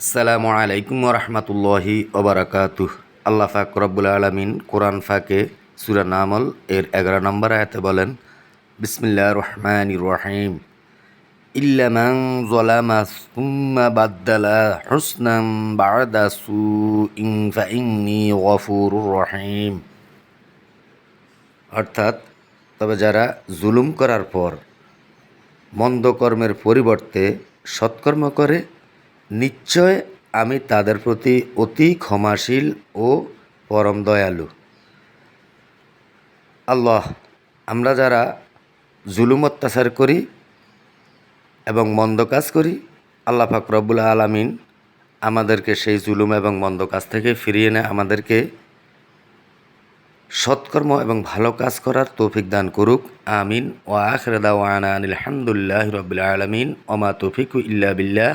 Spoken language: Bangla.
আসসালামু আলাইকুম রহমতুল্লাহি ওবরাকাতুহ। আল্লাহ ফাক রব্বুল আলমিন কোরআন ফাকে সুরা নামল এর এগারো নম্বর আয়াতে বলেন বিসমিল্লাহ রহমান রহিম। ইল্লামান জলামা বাদ্দালা হুসনাম বারদা সু ইং ফাইন্নি গফুর রহিম। অর্থাৎ, তবে যারা জুলুম করার পর মন্দ কর্মের পরিবর্তে সৎকর্ম করে নিশ্চয় আমি তাদের প্রতি অতি ক্ষমাশীল ও পরম দয়ালু। আল্লাহ, আমরা যারা জুলুম অত্যাচার করি এবং মন্দ কাজ করি, আল্লাহ পাক রব্বুল আলামিন আমাদেরকে সেই জুলুম এবং মন্দ কাজ থেকে ফিরিয়ে এনে আমাদেরকে সৎকর্ম এবং ভালো কাজ করার তৌফিক দান করুক। আমিন। ও আখরদা ওয়ানা আলহামদুলিল্লাহ রবিল আলমিন। ওমা তৌফিক ইল্লা বিল্লাহ।